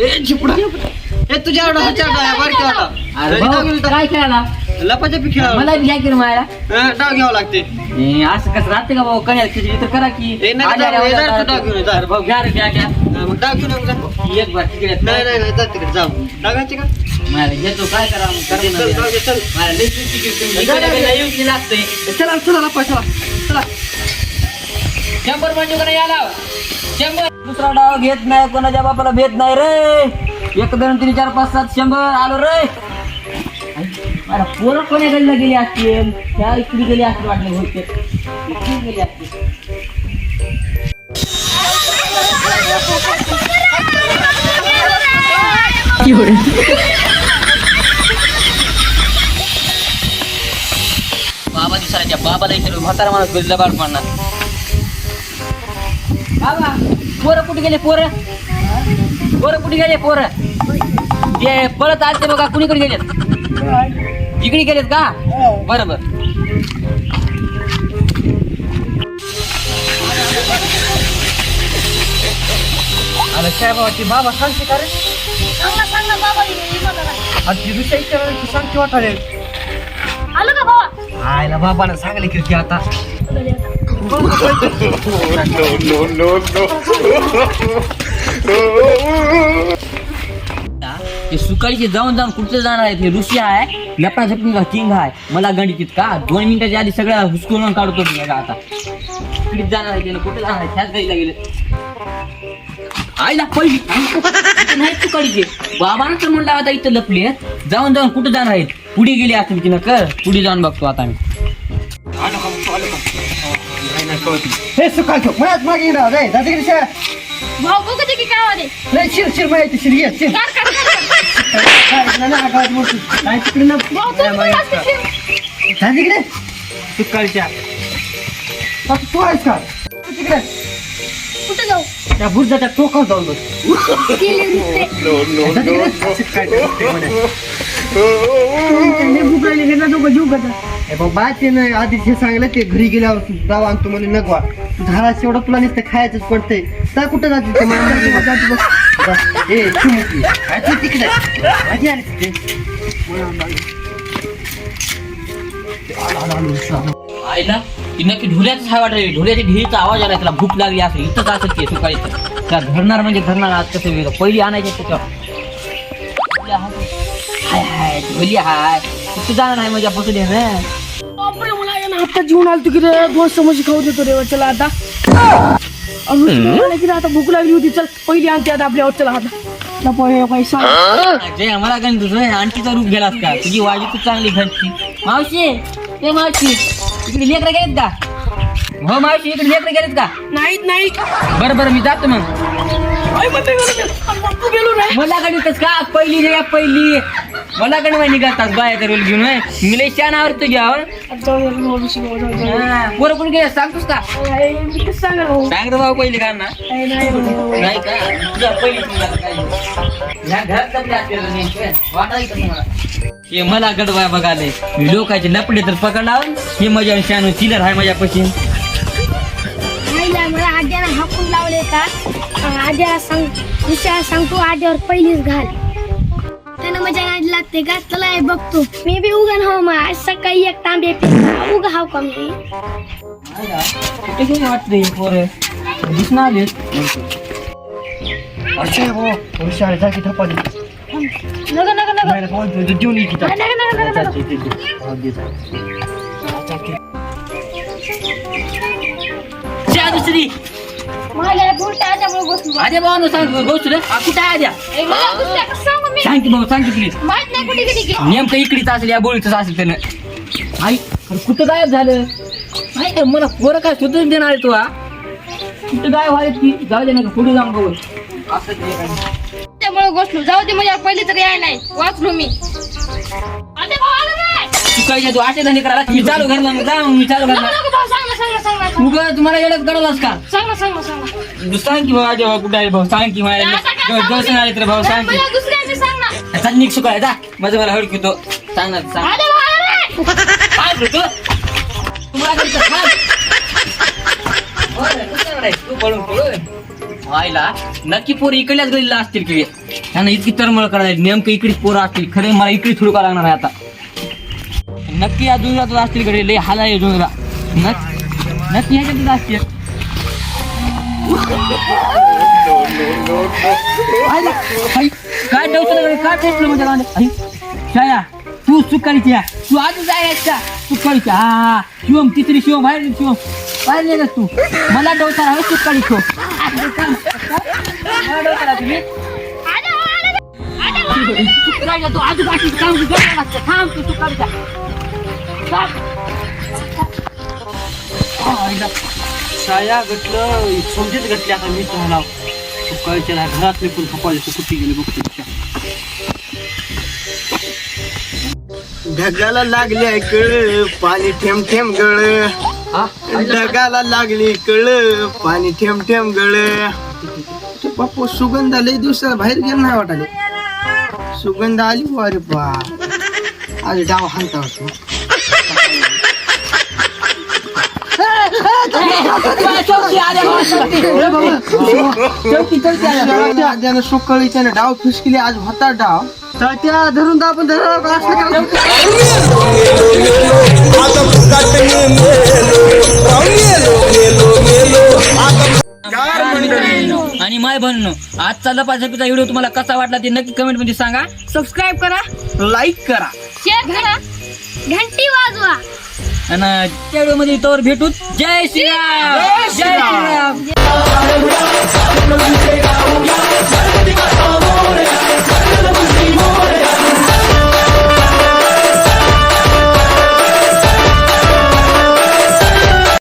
ए तुझ्या एवढा होता अरे भाऊ, काय खेळाला लपाच्या पी खेळा मला बी घ्या की रे मायला डाव घ्यावं लागते. ए, असं कसं राहते का भाऊ? कन्या खिचडी तर करा की. ए, नाही, आल्या तू घेऊन ये, जा. भाऊ घ्या रे घ्या घ्या. हा, मग डाव घेऊन येऊ का? एक बार तिकडे नाही नाही. नाही जा तिकडे जाऊ डागायचे का? मायला घेतो काय करा मग? चल करते ना चल, ते. जाऊ दे, चल. मायला लई सुट्टी केली तुम्ही. जा, जा, इकडे जा. गेला येऊन की लागतंय चला चला लपा चला चला. शंभर म्हणजे कोणा याला शंभर. दुसरा डाव घेत नाही कोणाच्या बापाला भेट नाही रे. एक दोन तीन चार पाच सात शंभर आलो रे. पोरं कोण्या गलीला गेली असतील? त्या इकडे गेली असतील वाटले इकडे गेली असतील. बाबा दिसायच्या बाबाला इथे म्हातारा माणूस बाळ पडणार बाबा पोरं कुठे गेले पोरं? पोरं कुठे गेले पोरं? ते परत आलते बघा कुणीकडे गेलेत? इकडे गेलेत का? बरं बरं अरे काय बाबा ती बाबा सांगते का रे? बाबा. आणि ती दुसऱ्या इच्छा सांगते वाटाले आलं का बाबा? आयला बाबाला सांगले की? No, no, no. ते सुकाळीचे जाऊन जाऊन कुठे जाणार आहेत? हे ऋषी आहे. लपडा का किंग आहे? मला गणित का? दोन मिनिटाच्या आधी सगळ्या हुसकून काढतो मी बघा आता. इकडे जाणार आहे त्याला? कुठे जाणार आहे? त्याच गाईला गेले. आईला पहिली नाही सुकाळीचे. बाबानं तर म्हणलं आता इथं लपले जाऊन जाऊन कुठे जाणार आहेत? पुढे गेली असतील न? कर पुढे जाऊन बघतो आता मी. हे सुकाल ठोक मळ्यात मागे येणार रे जा तिकडे शेळ्या. भाऊ बघू दे की काय वाले लय शिर शिर मळ्याची शिर ये शिर कार कार कार काय इकडं नाही, आगावात बोलतो. काय तिकडे ना भाऊ तू पण असते शिव. जा तिकडे सुकाळच्या आता तू आहेस का तू तिकडे कुठे जाऊ त्या बुरजाच्या टोकावर जाऊन बस केले नुसते. जा तिकडे सुकाळच्या टोकामध्ये. लय भूक लागली घे ना दोघं जीव करतात. हे बाबा ते नाही आधीच हे सांगलं ते घरी गेल्यावर तू जावा आणि तू म्हणे नगवा. झाला शेवढं तुला नुसतं खायचंच पडतंय. तर कुठं जाते ते माणसं जाते बस. बस. ए चिमुकली काय तू तिकडे आधी आली तिथे आला, आला, आला, आला. आईला ती नक्की ढोल्याच हाय वाटत ढोल्याच्या ढिळीचा आवाज आला त्याला भूक लागली असं. इथंच असत ते सुकाळी. त्या धरणार म्हणजे धरणार आज कसं वेगळं. पहिली आणायचे त्याच्यावर हाय हाय ढोली हाय. तू जाणार नाही माझ्या बसू दे ना आता जीवन आलं तिकडे दोन समोसे खाऊ देतो रे चला आता. किती आता भूक लागली होती चल पहिली आणते आता आपल्या चला आता. पैसा जय आम्हाला गण तुझं आणखीचा रूप गेलास का? तुझी वाजी तू चांगली घरची मावशी ते मावशी इकडे लेकरं गेलेत का? हो मावशी इकडे लेकरं गेलेत का? नाहीत नाही बरं बरं मी जातो मग. मला गणितच का? पहिली रे पहिली. मला गण माहिती करतात बाया करेल घेऊन. मी लय शान आवडतो दे. पोरं कुठे गेले? सांगतोस का? सांग रे भाऊ पहिली का ना. नाही का? तुझ्या पहिली मला हे मला गडवाय बघाले. मी लोकांचे लपडे तर पकडला हे माझ्या शानू चिलर आहे माझ्या पशी आईला मला आद्याला हाकून लावले का? आद्या सांग विषय सांगतो आद्यावर पहिलीच घाल. त्यानं माझ्या नादी लागते का चला हे बघतो मी बी उगा हो मग आज सकाळी एक तांबे उगा हाव का मी? कुठे गेले वाटते हे पोरं? दिसणार आले. अच्छा हो थोडी शाळेत जा की थपाली नका नका नका नाही, नाही, जेवून. नका नका नका दुसरी. मला बुलटा आद्यामुळे बसलो. आद्या भाऊ सांग गोष्ट आ, कुठं आहे आद्या? ए, मला दुसऱ्या कसं सांगू मी. सांग की भाऊ सांग की प्लीज माहीत नाही कुठे गेली. नेमकं इकडीच असेल या बोळीच असेल त्यानं. आई अरे कुठं गायब झालं? नाही तर मला पोरं काय सुधरून देणार आहे तू हा कुठं गायब व्हायला ती? जाऊ दे ना पुढे जाऊन बघू. असं ते काय. त्यामुळे बसलो. जाऊ दे म्हणजे पहिली तरी याय नाही वाचलो मी. नाही तू आटे धंदे करा मी चालू घरला मग जा मग मी चालू घरला काय तुम्हाला येण्यात कळलास का? सांग की भाऊ कुठं आहे भाऊ? सांग की मला. दर्शन आले तर भाऊ? सांग की. चल निघ सुकाय जा. माझं मला हडकतो सांग ना सांग. काय तुम्हाला? तू पळून पळून. व्हायला नक्की पोरी इकडल्याच गलीला असतील की त्यांना इतकी तरमळ करायला नेमकं इकडे पोरं असतील. खरे मला इकडे थुडका लागणार आहे आता. नक्की या डोंगरातच असतील कडे लय हाला आहे डोंगरा नक्की नक्की ह्याच्यातच असतील अरे, आई, काय डवचं काय टेस्टलं म्हणजे? आई, छाया तू सुकाळीची या तू आधी जायचा सुकाळीची हा हा. शिवम तिसरी शिवम बाहेर निघ, शिवम बाहेर तू? मला डवसा हवे सुकाळी मला डवसाला तुम्ही तू आजूबाजू थांब तू छाया घटलं समजेच घटली आता मी तुम्हाला. सुकाळीच्या घरातले पण खपाले तू कुठे गेले बघतो ढगाला लागले कळ पाणी थेंब थेंब गळ ढगाला लागली कळ पाणी थेंब थेंब गळ बापू सुगंध लय दिवसाला बाहेर गेला नाही वाटाले सुगंध आली अरे बा आज डाव होतो त्यानं सुकळी त्यानं डाव फिसकिली आज होता डाव. तर त्या धरून का आणि माय बनणं आजचा लपाछपीचा व्हिडिओ तुम्हाला कसा वाटला ते नक्की कमेंटमध्ये सांगा. सबस्क्राईब करा. लाईक करा. शेअर करा. घंटी वाजवा. आणि मध्ये तोवर भेटू जय श्रीराम. जय श्रीराम.